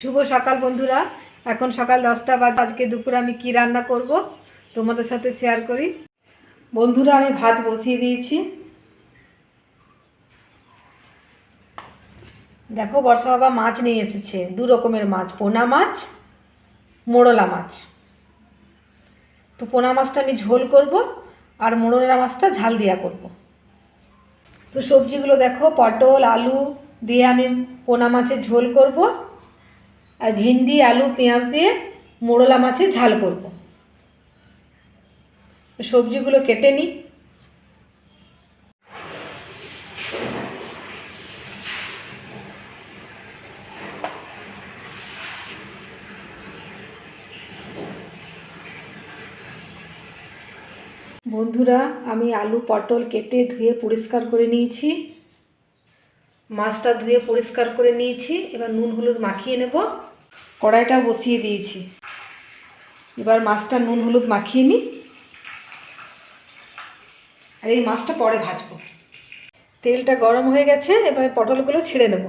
শুভ সকাল বন্ধুরা। এখন সকাল দশটা বাজে। আজকে দুপুরে আমি কি রান্না করব তোমাদের সাথে শেয়ার করি। বন্ধুরা, আমি ভাত বসিয়ে দিয়েছি। দেখো, বর্ষা বাবা মাছ নিয়ে এসেছে। দু রকমের মাছ। পোনা মাছ মোড়লা মাছ। তো পোনা মাছটা আমি ঝোল করব আর মোড়লা মাছটা ঝাল দিয়া করব। তো সবজিগুলো দেখো, পটল, আলু দিয়ে আমি পোনা মাছের ঝোল করব। আর ভেন্ডি, আলু, পেঁয়াজ দিয়ে মোড়লা মাছের ঝাল করব। সবজিগুলো কেটে নিই। বন্ধুরা, আমি আলু, পটল কেটে ধুয়ে পরিষ্কার করে নিয়েছি। মাছটা ধুয়ে পরিষ্কার করে নিয়েছি। এবার নুন হলুদ মাখিয়ে নেব। কড়াইটা বসিয়ে দিয়েছি। এবার মাছটা নুন হলুদ মাখিয়ে নিই। আর এই মাছটা পরে ভাজবো। তেলটা গরম হয়ে গেছে, এবার পটলগুলো ছেড়ে নেব।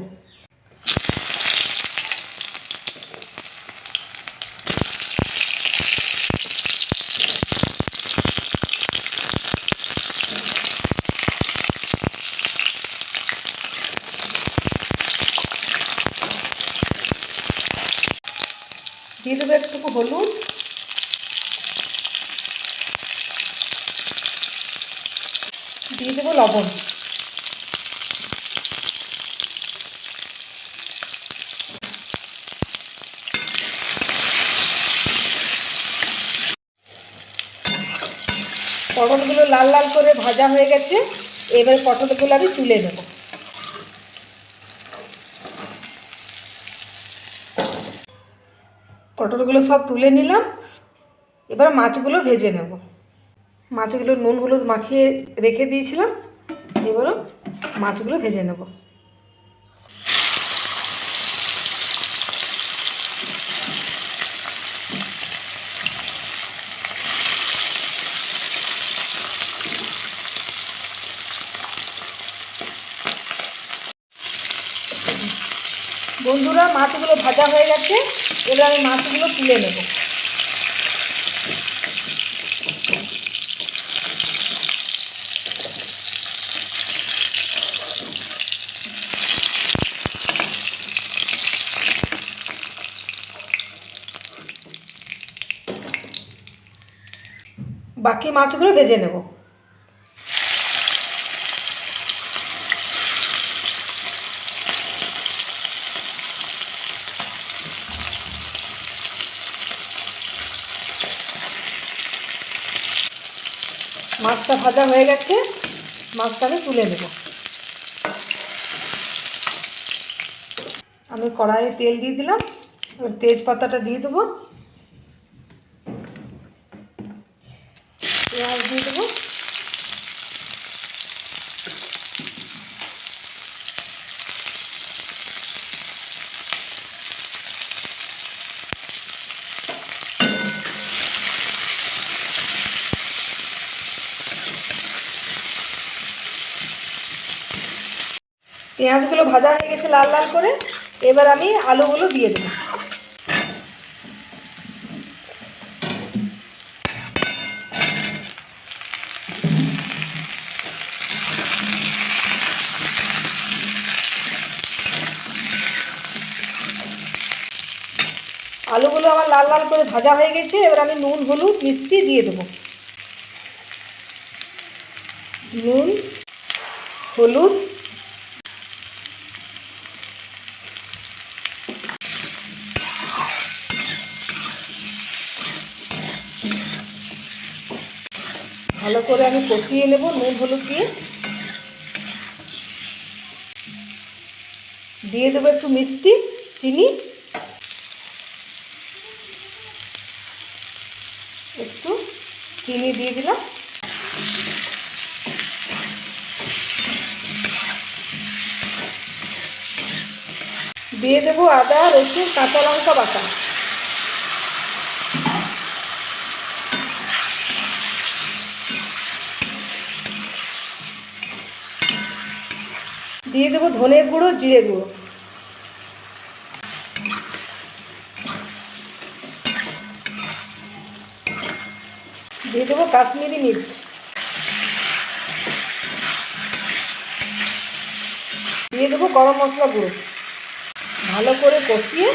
দিয়ে দেবো একটুকু হলুদ। দিয়ে দেবো লবণ। পটলগুলো লাল লাল করে ভাজা হয়ে গেছে। এবার পটলগুলো আমি তুলে নেব। পটলগুলো সব তুলে নিলাম। এবার মাছগুলো ভেজে নেব। মাছগুলো নুন হলুদ মাখিয়ে রেখে দিয়েছিলাম। এবারও মাছগুলো ভেজে নেব। বন্ধুরা, মাছগুলো ভাজা হয়ে গেছে। এবার আমি মাছগুলো তুলে নেব। বাকি মাছগুলো ভেজে নেব। মাছটা ভাজা হয়ে গেছে, মাছটাকে তুলে নেব। আমি কড়াইয়ে তেল দিয়ে দিলাম, এবার তেজপাতাটা দিয়ে দেবো পেঁয়াজ দিয়ে দেবো পেঁয়াজগুলো ভাজা হয়ে গেছে লাল লাল করে, এবার আমি আলুগুলো দিয়ে দেবো। আলুগুলো আমার লাল লাল করে ভাজা হয়ে গেছে, এবার আমি নুন, হলুদ, মিষ্টি দিয়ে দেবো। নুন, হলুদ ভালো করে আমি কষিয়ে নেব, নুন, হলুদ দিয়ে। দিয়ে দেবো একটু মিষ্টি, চিনি। একটু চিনি দিয়ে দিলাম। দিয়ে দেবো আদা, রসুন, কাঁচা লঙ্কা বাটা। দিয়ে দেবো ধনে গুঁড়ো, জিরে গুঁড়ো। দিয়ে দেবো কাশ্মীরি মির্চ। দিয়ে দেবো গরম মশলা গুঁড়ো। ভালো করে কষিয়ে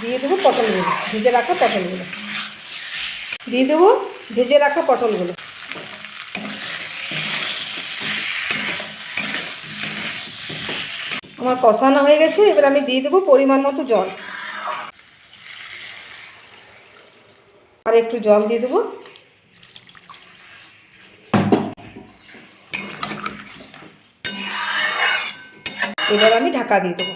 দিয়ে দেবো পটলগুলো ভেজে রাখা পটলগুলো দিয়ে দেবো ভেজে রাখা পটলগুলো আমার কষানো হয়ে গেছে, এবার আমি দিয়ে দেবো পরিমাণ মতো জল। আর একটু জল দিয়ে দেবো। এবার আমি ঢাকা দিয়ে দেবো।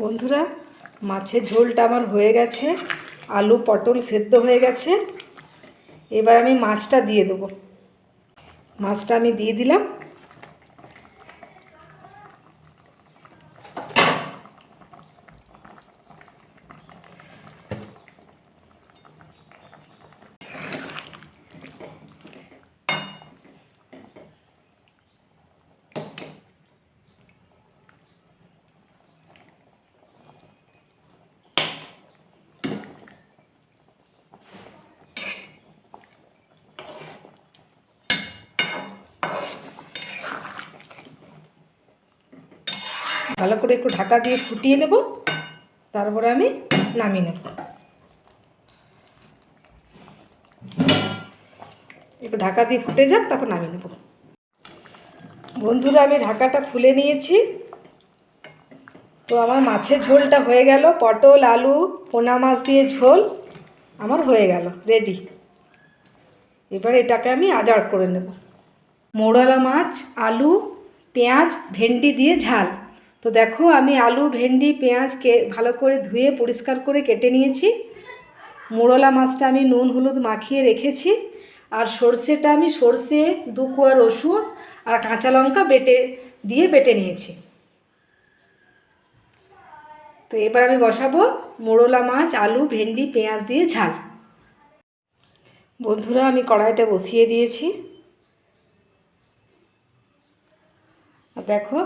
বন্ধুরা, মাছের ঝোলটা আমার হয়ে গেছে, আলু পটল সেদ্ধ হয়ে গেছে। এবার আমি মাছটা দিয়ে দেবো। মাছটা আমি দিয়ে দিলাম। ভালো করে একটু ঢাকা দিয়ে ফুটিয়ে নেব। তারপরে আমি নামিয়ে নেব। একটু ঢাকা দিয়ে ফুটে যাক, তারপর নামিয়ে নেব। বন্ধুরা, আমি ঢাকাটা খুলে নিয়েছি। তো আমার মাছের ঝোলটা হয়ে গেল। পটল, আলু, পোনা মাছ দিয়ে ঝোল আমার হয়ে গেল রেডি এবার এটাকে আমি আজাড় করে নেব। মোড়লা মাছ, আলু, পেঁয়াজ, ভেন্ডি দিয়ে ঝাল। তো দেখো, আমি আলু, ভেন্ডি, পেঁয়াজ কে ভালো করে ধুয়ে পরিষ্কার করে কেটে নিয়েছি। মোড়লা মাছটা আমি নুন, হলুদ মাখিয়ে রেখেছি। আর সর্ষেটা আমি সর্ষে দু কোয়া রসুন আর কাঁচা লঙ্কা বেটে, দিয়ে বেটে নিয়েছি। তো এবার আমি বসাবো মোড়লা মাছ, আলু, ভেন্ডি, পেঁয়াজ দিয়ে ঝাল। বন্ধুরা, আমি কড়াইটা বসিয়ে দিয়েছি। দেখো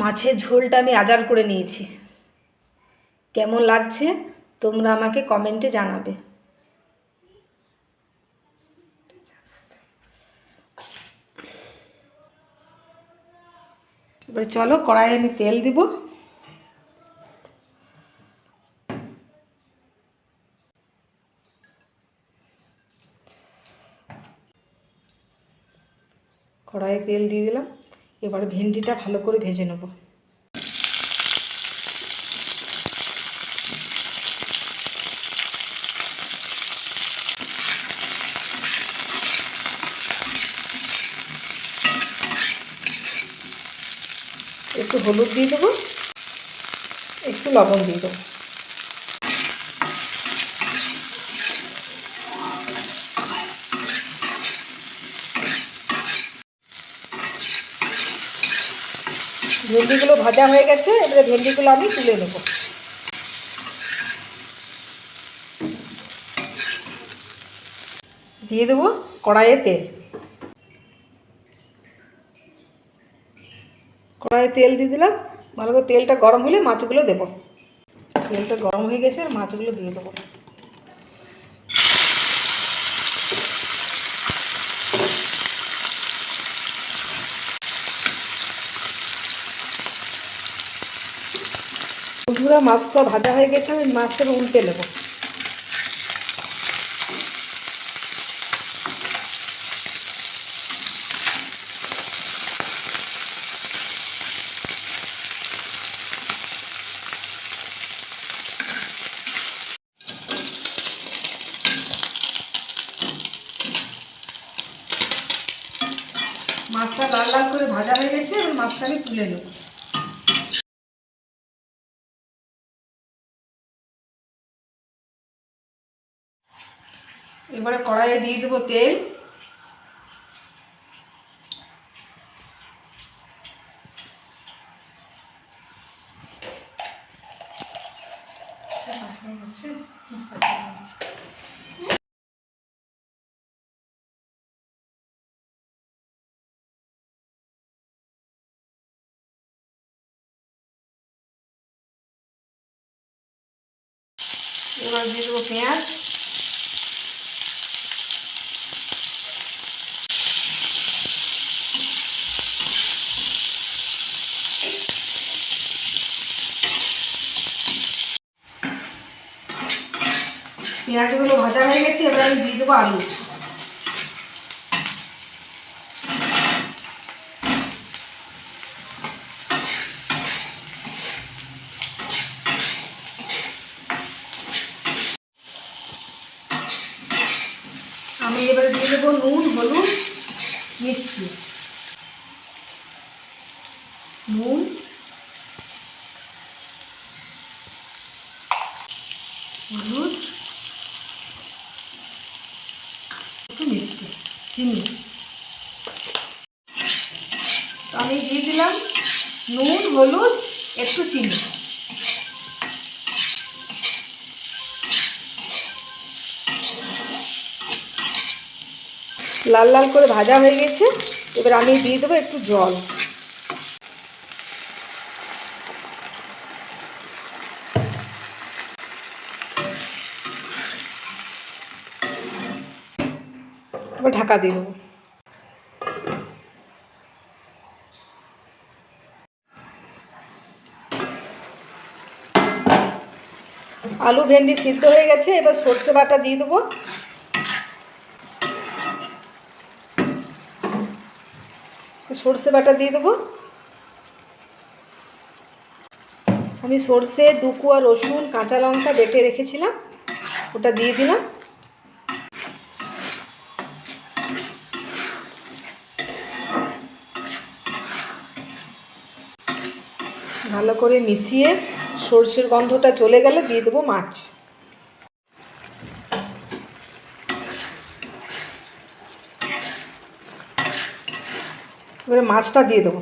মাছের ঝোলটা আমি আজার করে নিয়েছি। কেমন লাগছে? তোমরা আমাকে কমেন্টে জানাবে। এবারে চলো কড়াইয়ে আমি তেল দিব। কড়াইয়ে তেল দিয়ে দিলাম। এবার ভেন্ডিটা ভালো করে ভেজে নেব। একটু হলুদ দিয়ে দেবো একটু লবণ দিয়ে দেবো। ভেন্ডিগুলো ভাজা হয়ে গেছে, এবারে ভেন্ডিগুলো আমি তুলে নেব। দিয়ে দেবো কড়াইয়ে তেল। কড়াইয়ে তেল দিয়ে দিলাম, ভালো করে তেলটা গরম হলে মাছগুলো দেবো। তেলটা গরম হয়ে গেছে, আর মাছগুলো দিয়ে দেবো। বন্ধুরা মাছটা ভাজা হয়ে গেছে, আমি মাছটা উল্টে নেব। মাছটা লাল লাল করে ভাজা হয়ে গেছে, এবার মাছটা আমি তুলে নেব। এবারে কড়াইয়ে দিয়ে দেবো তেল। এবার দিয়ে দেবো পেঁয়াজ। পেঁয়াজগুলো ভাজা হয়ে গেছে, এবার আমি দিয়ে দেবো আলু। আমি এবারে দিয়ে দেবো নুন, হলুদ, মিষ্টি নুন হলুদ একটু মিষ্টি, চিনি। তো আমি দিয়ে দিলাম নুন, হলুদ, একটু চিনি। লাল লাল করে ভাজা হয়ে গেছে। এবার আমি দিয়ে দেবো একটু জল। এবার ঢাকা দিয়ে দেবো। আলু ভেন্ডি সিদ্ধ হয়ে গেছে, এবার সর্ষে বাটা দিয়ে দেবো। সর্ষে বাটা দিয়ে দেবো। আমি সর্ষে, দুকুয়া, রসুন, কাঁচা লঙ্কা বেটে রেখেছিলাম, ওটা দিয়ে দিলাম। ভালো করে মিশিয়ে সর্ষের গন্ধটা চলে গেলে দিয়ে দেবো মাছ। এবারে মাছটা দিয়ে দেবো।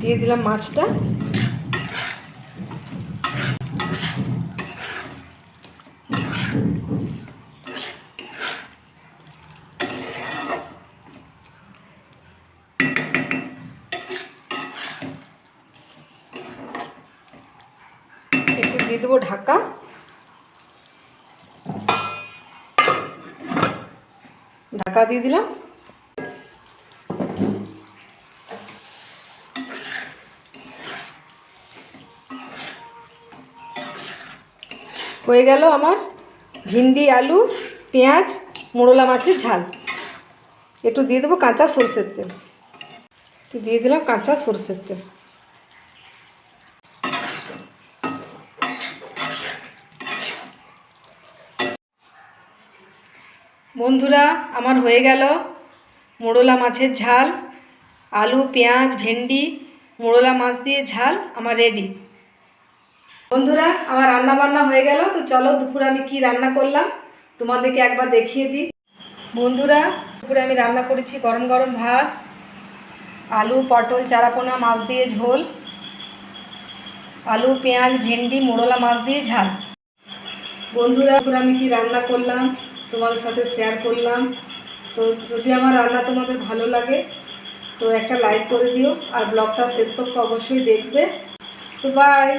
দিয়ে দিলাম মাছটা একটু দিয়ে দেবো ঢাকা। ঢাকা দিয়ে দিলাম। হয়ে গেল আমার ভিন্ডি, আলু, পেঁয়াজ মোড়লা মাছের ঝাল। একটু দিয়ে দেবো কাঁচা সরষের তেল। দিয়ে দিলাম কাঁচা সরষের তেল। বন্ধুরা, আমার হয়ে গেল মোড়লা মাছের ঝাল, আলু, পেঁয়াজ, ভেন্ডি মোড়লা মাছ দিয়ে ঝাল, আমার রেডি বন্ধুরা, আমার রান্না বান্না হয়ে গেল, তো চলো দুপুরে আমি কি রান্না করলাম তোমাদেরকে একবার দেখিয়ে দিই। বন্ধুরা, দুপুরে আমি রান্না করেছি গরম গরম ভাত, আলু, পটল, চারাপোনা, মাছ দিয়ে ঝোল, আলু, পেঁয়াজ, ভেন্ডি মোড়লা মাছ দিয়ে ঝাল। বন্ধুরা, দুপুরে আমি কি রান্না করলাম? তোমাদের সাথে শেয়ার করলাম। তো যদি আমার রান্না তোমাদের ভালো লাগে, তো একটা লাইক করে দিও। আর ব্লগটা শেষ তক অবশ্যই দেখবে। তো বাই